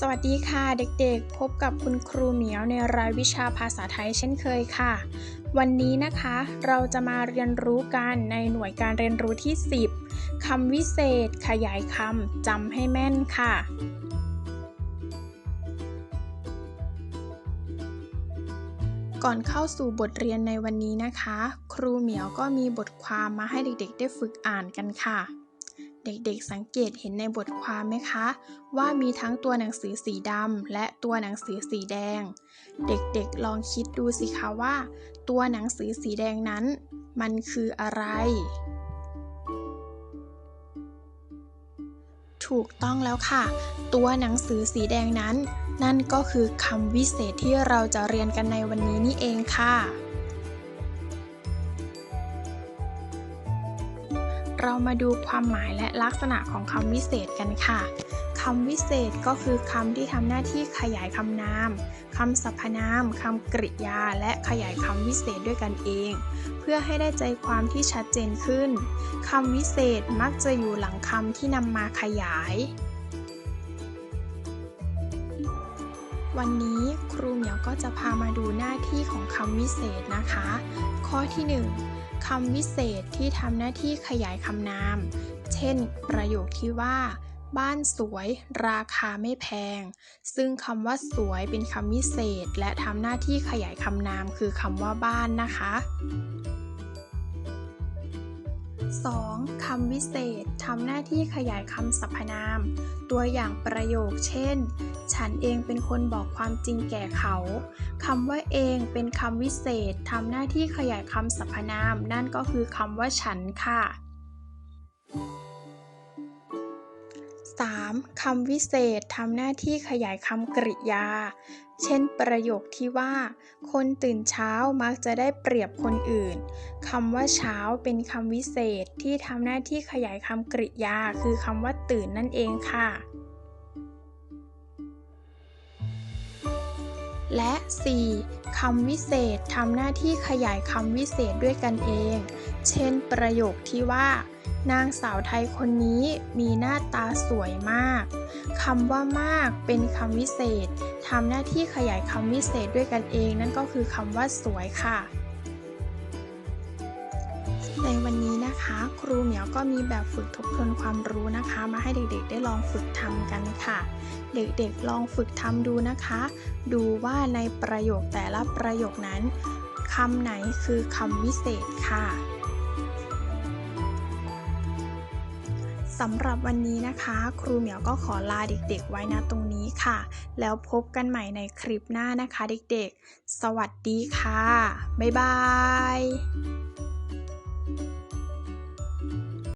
สวัสดีค่ะเด็กๆ พบกับคุณครูเหมียวในรายวิชาภาษาไทยเช่นเคยค่ะ วันนี้นะคะ เราจะมาเรียนรู้กันในหน่วยการเรียนรู้ที่ 10คำวิเศษ ขยายคำจำให้แม่นค่ะ ก่อนเข้าสู่บทเรียนในวันนี้นะคะ ครูเหมียวก็มีบทความมาให้เด็กๆ ได้ฝึกอ่านกันค่ะ เด็กๆสังเกตเห็นในบทความไหมคะ ว่ามีทั้งตัวหนังสือสีดำและตัวหนังสือสีแดง เด็กๆลองคิดดูสิคะว่า ตัวหนังสือสีแดงนั้น มันคืออะไร ถูกต้องแล้วค่ะ ตัวหนังสือสีแดงนั้น นั่นก็คือคำวิเศษที่เราจะเรียนกันในวันนี้นี่เองค่ะ เรามาดูความหมายและลักษณะของคำวิเศษกันค่ะคำวิเศษก็คือคำที่ทำหน้าที่ขยายคำนามคำสรรพนามคำกริยา และขยายคำวิเศษด้วยกันเอง เพื่อให้ได้ใจความที่ชัดเจนขึ้นคำวิเศษมักจะอยู่หลังคำที่นำมาขยาย วันนี้ครูเหมียวก็จะพามาดูหน้าที่ของคำวิเศษนะคะ ข้อที่ 1ำวิเศษที่ทำหน้าที่ขยายคำนาม เช่น ประโยคที่ว่า บ้านสวย ราคาไม่แพง ซึ่งคำว่าสวยเป็นคำวิเศษ และทำหน้าที่ขยายคำนามคือคำว่าบ้านนะคะ 2. คำวิเศษทำหน้าที่ขยายคำสรรพนาม ตัวอย่างประโยค เช่น ฉันเองเป็นคนบอกความจริงแก่เขาคำว่าเองเป็นคำวิเศษทำหน้าที่ขยายคำสรรพนาม นั่นก็คือคำว่าฉันค่ะ 3. คำวิเศษทำหน้าที่ขยายคำกริยา เช่น ประโยคที่ว่า คนตื่นเช้ามักจะได้เปรียบคนอื่นคำว่าเช้าเป็นคำวิเศษที่ทำหน้าที่ขยายคำกริยา คือคำว่าตื่นนั่นเองค่ะ และ 4. คำวิเศษทำหน้าที่ขยายคำวิเศษด้วยกันเอง เช่น ประโยคที่ว่า นางสาวไทยคนนี้มีหน้าตาสวยมากคำว่ามากเป็นคำวิเศษทำหน้าที่ขยายคำวิเศษด้วยกันเอง นั่นก็คือคำว่าสวยค่ะ ในวันนี้นะคะ ครูเหมียวก็มีแบบฝึกทบทวนความรู้นะคะ มาให้เด็กๆ ได้ลองฝึกทำกันค่ะ เด็กๆลองฝึกทำดูนะคะ ดูว่าในประโยคแต่ละประโยคนั้นคำไหนคือคำวิเศษค่ะสำหรับวันนี้นะคะ ครูเหมียวก็ขอลาเด็กๆ ไว้นะตรงนี้ค่ะ แล้วพบกันใหม่ในคลิปหน้านะคะเด็กๆ สวัสดีค่ะ บ๊ายบาย